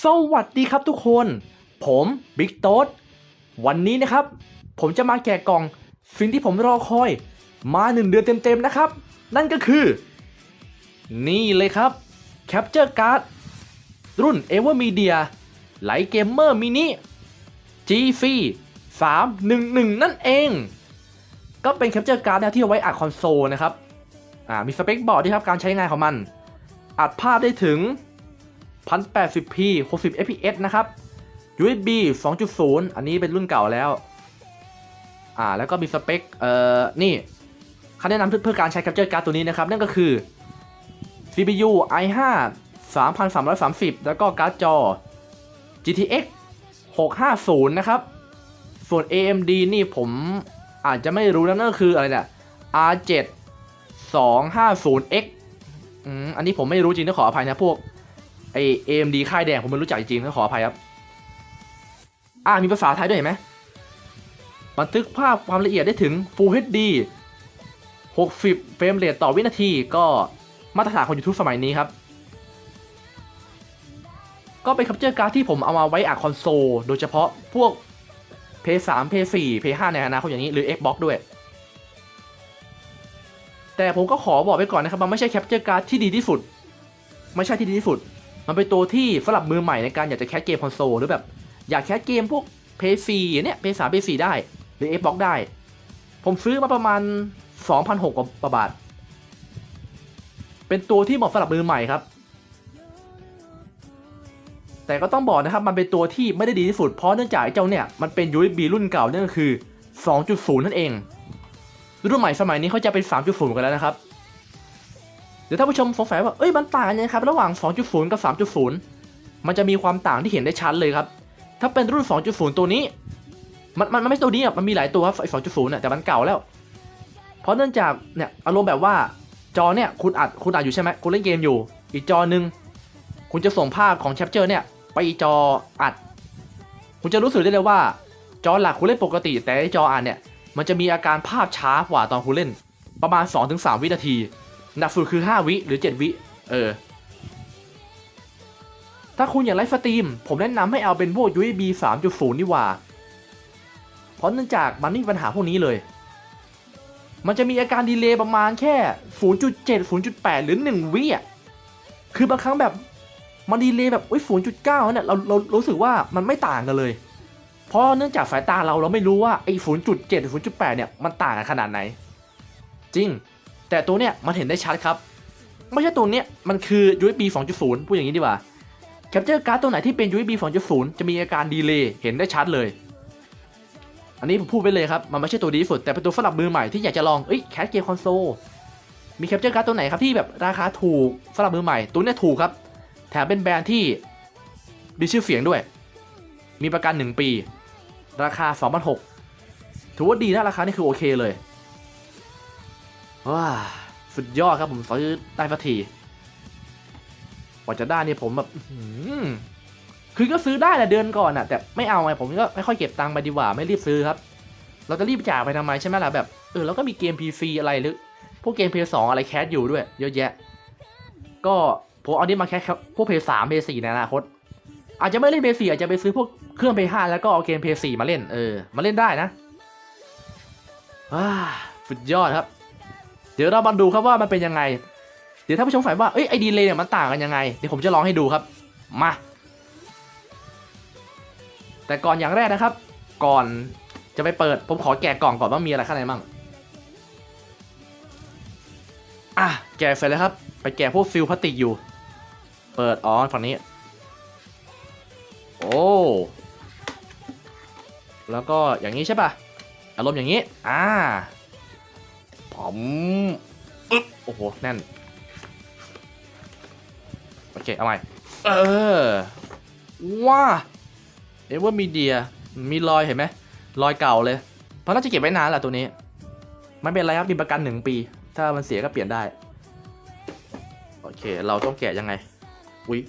สวัสดีครับทุกคน ผมบิ๊กโต๊ดวันนี้นะครับ ผมจะมาแกะกล่องสิ่งที่ผมรอคอย มาหนึ่งเดือนเต็มๆนะครับ นั่นก็คือ นี่เลยครับ Capture Card รุ่น Evermedia Light Gamer Mini GC 311 นั่นเอง ก็เป็น Capture Card นะที่เอาไว้อัดคอนโซลนะครับ อ่ามีสเปคบอร์ดด้วยครับการใช้งานของมัน อัดภาพได้ถึง 1080p 60 fps นะครับ USB 2.0 อันนี้เป็นรุ่นเก่าแล้ว อ่า แล้วก็มีสเปค เอ่อ นี่คำแนะนำเพื่อการใช้ Capture Card ตัวนี้นะครับ นั่นก็คือ CPU i5 3330 แล้วก็การ์ดจอ GTX 650 นะครับ ส่วน AMD นี่ผมอาจจะไม่รู้นะนั่นก็คืออะไรเนี่ย R7 250X อืม อันนี้ผมไม่รู้จริงต้องขออภัยนะพวก ไอเอ็มดีค่ายแดงผมไม่รู้จักจริงๆต้องขออภัยครับ อ่ามีภาษาไทยด้วยเห็นไหมบันทึกภาพความละเอียดได้ถึง Full HD 60 เฟรมเรทต่อวินาทีก็มาตรฐานของ YouTube สมัยนี้ครับ ก็เป็นคัพเจอร์การ์ดที่ผมเอามาไว้อัดคอนโซล โดยเฉพาะพวก PS3 PS4 PS5 ในอนาคตอย่างนี้หรือ Xbox ด้วย แต่ผมก็ขอบอกไว้ก่อนนะครับ มันไม่ใช่แคปเจอร์การ์ดที่ดีที่สุด ไม่ใช่ที่ดีที่สุด มันเป็นตัวที่สำหรับมือใหม่ในการอยากจะแคสเกมคอนโซลหรือแบบอยากแคสเกมพวก PS4 เนี่ย PS3 PS4 ได้ หรือ Xbox ได้ ผมซื้อมาประมาณ 2,600กว่าบาท เป็นตัวที่เหมาะสำหรับมือใหม่ครับ แต่ก็ต้องบอกนะครับมันเป็นตัวที่ไม่ได้ดีที่สุดเพราะเนื่องจากเจ้าเนี่ยมันเป็น USB รุ่นเก่านั่นก็คือ 2.0 นั่นเอง รุ่นใหม่สมัยนี้เขาจะเป็น 3.0 กันแล้วนะครับ เดี๋ยวถ้าผู้ชมสงสัยว่า เอ้ย มันต่างยังไงครับระหว่าง 2.0 กับ 3.0 มันจะมีความต่างที่เห็นได้ชัดเลยครับ ถ้าเป็นรุ่น 2.0 ตัวนี้ มัน มันมันไม่ใช่ตัวนี้อะ มันมีหลายตัวครับไอ้2.0น่ะแต่มันเก่าแล้ว เพราะเนื่องจากเนี่ยอารมณ์แบบว่าจอเนี่ยคุณอัดคุณอัดอยู่ใช่ไหมคุณเล่นเกมอยู่ อีกจอหนึ่งคุณจะส่งภาพของแคปเจอร์เนี่ยไปอีกจออัด คุณจะรู้สึกได้เลยว่า จอหลักคุณเล่นปกติ แต่ไอ้จออัดเนี่ยมันจะมีอาการภาพช้ากว่าตอนคุณเล่น ประมาณ 2-3 วินาที หนักสุดคือ 5 วิหรือ 7 วิ เออ ถ้าคุณอยากไลฟ์สตรีม ผมแนะนำให้เอาเป็นพวก USB 3.0 นี่ว่า เพราะเนื่องจากมันไม่มีปัญหาพวกนี้เลย มันจะมีอาการดีเลย์ประมาณแค่ 0.7 0.8 หรือ 1 วิอะ คือบางครั้งแบบมันดีเลย์แบบอุ้ย0.9เนี่ยเราเรารู้สึกว่ามันไม่ต่างกันเลย เพราะเนื่องจากสายตาเราเราไม่รู้ว่าไอ้0.7 0.8 เนี่ยมันต่างกันขนาดไหน จริง แต่ตัวเนี้ยมันเห็นได้ชัดครับ ไม่ใช่ตัวเนี้ยมันคือ USB 2.0 พูดอย่างนี้ดีกว่าแคปเจอร์การ์ดตัวไหนที่เป็น USB 2.0 จะมีอาการดีเลย์เห็นได้ชัดเลย อันนี้ผมพูดไปเลยครับ มันไม่ใช่ตัวดีสุด แต่เป็นตัวสำหรับมือใหม่ที่อยากจะลองเอ้ยแคสเกมคอนโซลมีแคปเจอร์การ์ดตัวไหนครับที่แบบราคาถูกสำหรับมือใหม่ ตัวเนี้ยถูกครับ แถมเป็นแบรนด์ที่มีชื่อเสียงด้วย มีประกัน 1 ปี ราคา 2,600ถือว่าดีนะราคานี่คือโอเคเลย ว้าสุดยอดครับผมซื้อได้สักทีกว่าจะได้นี่ผมแบบคือก็ซื้อได้แหละเดือนก่อนอะแต่ไม่เอาไงผมก็ไม่ค่อยเก็บตังค์ไปดีกว่าไม่รีบซื้อครับ เราจะรีบจ่ายไปทำไมใช่ไหมล่ะแบบเออเราก็มีเกม PC อะไรหรือ พวกเกม PS2 อะไรแคสอยู่ด้วย เยอะแยะ ก็ผมเอานี้มาแคสพวก PS3 PS4 ในอนาคต อาจจะไม่เล่น PS4 อาจจะไปซื้อพวกเครื่อง PS5 แล้วก็เอาเกม PS4 มาเล่นเออมาเล่นได้นะว้าสุดยอดครับ เดี๋ยวเรามาดูครับว่ามันเป็นยังไง เดี๋ยวถ้าผู้ชมฝ่ายว่าเอ้ยไอดีเลยเนี่ยมันต่างกันยังไง เดี๋ยวผมจะลองให้ดูครับ มา แต่ก่อนอย่างแรกนะครับ ก่อนจะไปเปิด ผมขอแกะกล่องก่อนว่ามีอะไรข้างในมั่ง อะ แกะเสร็จแล้วครับ ไปแกะพวกฟิลพลาสติกอยู่ เปิดอ๋อฝั่งนี้ โอ้ แล้วก็อย่างนี้ใช่ป่ะ อารมณ์อย่างนี้ อ่า ผมอึ๊บโอ้โห แน่น โอเค เอาใหม่ เออ ว้าเอเวอร์มีเดีย มีรอยเห็นไหม รอยเก่าเลย เพราะน่าจะเก็บไว้นานแหละตัวนี้ ไม่เป็นไรครับ มีประกันหนึ่งปี ถ้ามันเสียก็เปลี่ยนได้ โอเค เราต้องแกะยังไง อุ้ย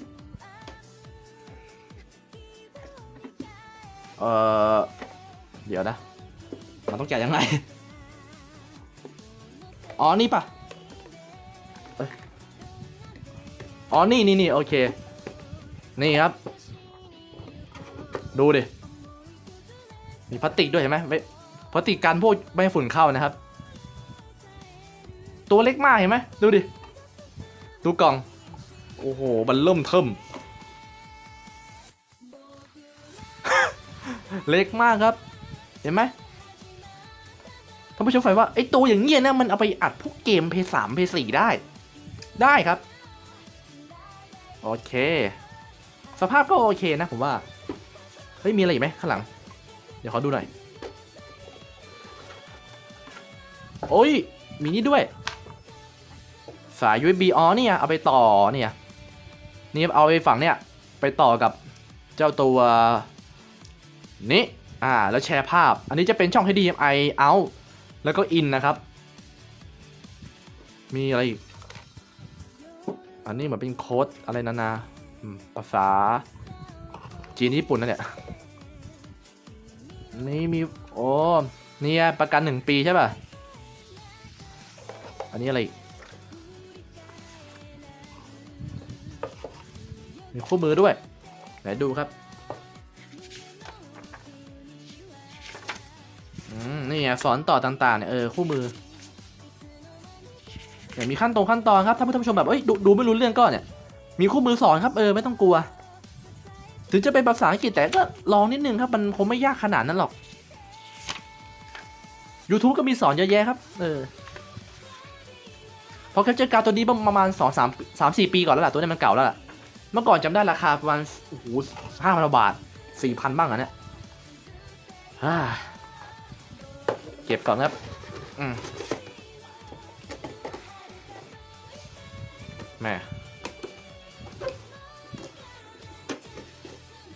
เออเดี๋ยวนะ มันต้องแกะยังไง อ๋อ นี่ปะเอ้ยอ๋อ นี่นี่นี่โอเค นี่ครับ ดูดิ มีพลาสติกด้วยเห็นไหมไม่พลาสติกกันพวกไม่ให้ฝุ่นเข้านะครับ ตัวเล็กมากเห็นไหมดูดิ ดูกล่อง โอ้โห มันเริ่มเทิมเล็กมากครับ เห็นไหมานผู้ชมฝ่ายว่าไอ้ตัวอย่างเงี้ยนะมันเอาไปอัดพวกเกมเพย์สามเพย์สี่ได้ ได้ครับ โอเค สภาพก็โอเคนะผมว่า เฮ้ย มีอะไรอีกไหมข้างหลัง เดี๋ยวขอดูหน่อย โอ้ย มีนี่ด้วย สาย USB อ๋อเนี่ย เอาไปต่อเนี่ย นี่เอาไปฝั่งเนี่ย ไปต่อกับเจ้าตัวนี้ อ่า แล้วแชร์ภาพ อันนี้จะเป็นช่อง HDMI out แล้วก็ in นนะครับ มีอะไรอีก อันนี้เหมือนเป็นโค้ดอะไรนานาภาษาจีนญี่ปุ่นนั่นแหละนี่มี โอ้เนี่ยประกันหนึ่งปีใช่ป่ะ อันนี้อะไรอีกมีคู่มือด้วย ไหนดูครับ นี่ไงสอนต่อต่างๆเนี่ยเออคู่มือเนี่ยมีขั้นตรงขั้นตอนครับถ้าผู้ชมแบบเอ้ยดูดูไม่รู้เรื่องก็เนี่ยมีคู่มือสอนครับเออไม่ต้องกลัว ถึงจะเป็นภาษาอังกฤษแต่ก็ลองนิดนึงครับมันคงไม่ยากขนาดนั้นหรอก YouTube ก็มีสอนเยอะแยะครับ เออพอแคปเจอร์การ์ดตัวนี้ประมาณสองสามสามสี่ปีก่อนแล้วล่ะตัวนี้มันเก่าแล้วล่ะ เมื่อก่อนจำได้ราคาประมาณโอ้โหห้าพันบาทสี่พันบ้างอะเนี่ย เก็บก่อนครับ อืมแหม่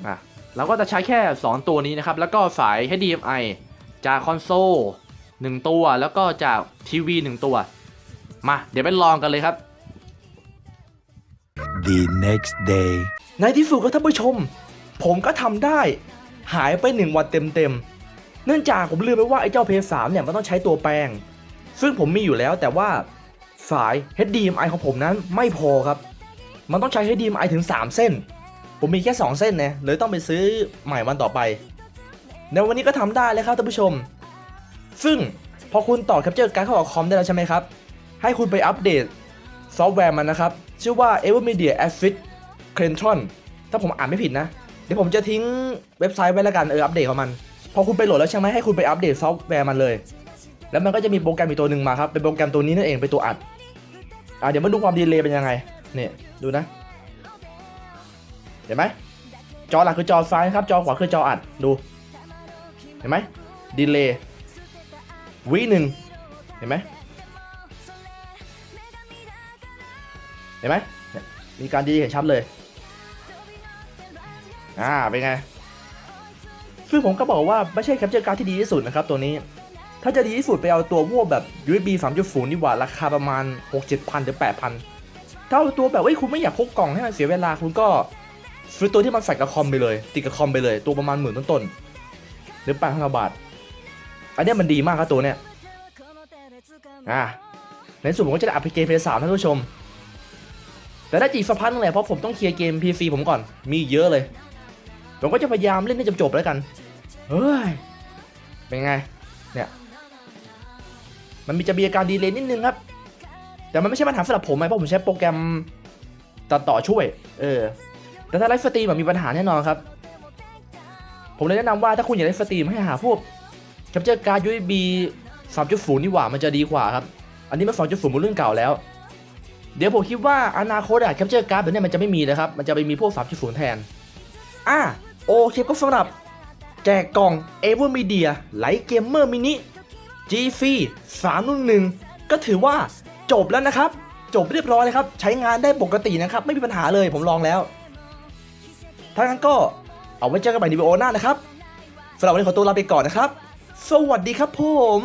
อะเราก็จะใช้แค่ 2 ตัวนี้นะครับ แล้วก็สาย HDMI จากคอนโซล1ตัว แล้วก็จากทีวี1ตัว มา เดี๋ยวไปลองกันเลยครับ the next day. ในที่สุดก็ท่านผู้ชม ผมก็ทำได้ หายไป 1 วันเต็มๆ เนื่องจากผมลืมไปว่าไอ้เจ้าเพย์สามเนี่ยมันต้องใช้ตัวแปลง ซึ่งผมมีอยู่แล้วแต่ว่าสาย HDMI ของผมนั้นไม่พอครับ มันต้องใช้ HDMI ถึง 3 เส้น ผมมีแค่ 2 เส้นนะเลยต้องไปซื้อใหม่วันต่อไป ในวันนี้ก็ทำได้แล้วครับท่านผู้ชม ซึ่งพอคุณต่อแคปเจอร์การ์ดเข้ากับคอมได้แล้วใช่ไหมครับ ให้คุณไปอัปเดตซอฟต์แวร์มันนะครับ ชื่อว่า Evermedia Affit c r e n t r o n ถ้าผมอ่านไม่ผิดนะ เดี๋ยวผมจะทิ้งเว็บไซต์ไว้แล้วกันเอออัปเดตของมัน อคุณไปโหลดแล้วใช่ไหมให้คุณไปอัปเดตซอฟต์แวร์มันเลย แล้วมันก็จะมีโปรแกรมอีกตัวหนึ่งมาครับเป็นโปรแกรมตัวนี้นั่นเองเป็นตัวอัดอะเดี๋ยวมาดูความดีเลย์เป็นยังไงเนี่ยดูนะ เห็นไหมจอหลักคือจอซ้ายครับจอขวาคือจออัดดู เห็นไหมดีเลย์วิหนึ่งเห็นไหมเห็นไหมมีการดีเห็นชัดเลย อ่า เป็นไง ซึ่งผมก็บอกว่าไม่ใช่แคปเจอร์การ์ดที่ดีที่สุดนะครับตัวนี้ ถ้าจะดีที่สุดไปเอาตัวพวกแบบ USB 3.0ดีกว่าราคาประมาณ 6 7พันหรือ8,000ถ้าเอาตัวแบบเอ้ยคุณไม่อยากพกกล่องให้มันเสียเวลาคุณก็ซื้อตัวที่มันใส่กับคอมไปเลย ติดกับคอมไปเลย ตัวประมาณหมื่นต้นๆหรือแปดพันบาท อันนี้มันดีมากครับตัวเนี้ยอ่าในส่วนผมก็จะได้อัพเกมเพย์สามท่านผู้ชม แต่ได้จีกสักพักนึงแหละเพราะผมต้องเคลียร์เกม PC ผมก่อนมีเยอะเลย ผมก็จะพยายามเล่นให้จบๆแล้วกัน เฮ้ย เป็นไง เนี่ย มันมีจะมีอาการดีเลย์นิดนึงครับ แต่มันไม่ใช่ปัญหาสำหรับผมไงเพราะผมใช้โปรแกรมตัดต่อช่วย เออ แต่ถ้าไลฟ์สตรีมมีปัญหาแน่นอนครับ ผมเลยแนะนำว่าถ้าคุณอยากไลฟ์สตรีมให้หาพวกแคปเจอร์การ์ด USB 3.0นี่หว่ามันจะดีกว่าครับ อันนี้มัน2.0มันรุ่นเก่าแล้ว เดี๋ยวผมคิดว่าอนาคตอะแคปเจอร์การ์ดแบบนี้มันจะไม่มีแล้วครับ มันจะไปมีพวก 3.0 แทน อะ โอเคก็สำหรับ แจกกล่อง e v e r Media Light Gamer Mini G f 311ก็ถือว่าจบแล้วนะครับ จบเรียบร้อยเลยครับ ใช้งานได้ปกตินะครับ ไม่มีปัญหาเลยผมลองแล้วถ้างั้นก็เอาไว้เจอกันใหม่ในวิดีโอหน้านะครับสำหรับวันนี้ขอตัวลาไปก่อนนะครับ สวัสดีครับผม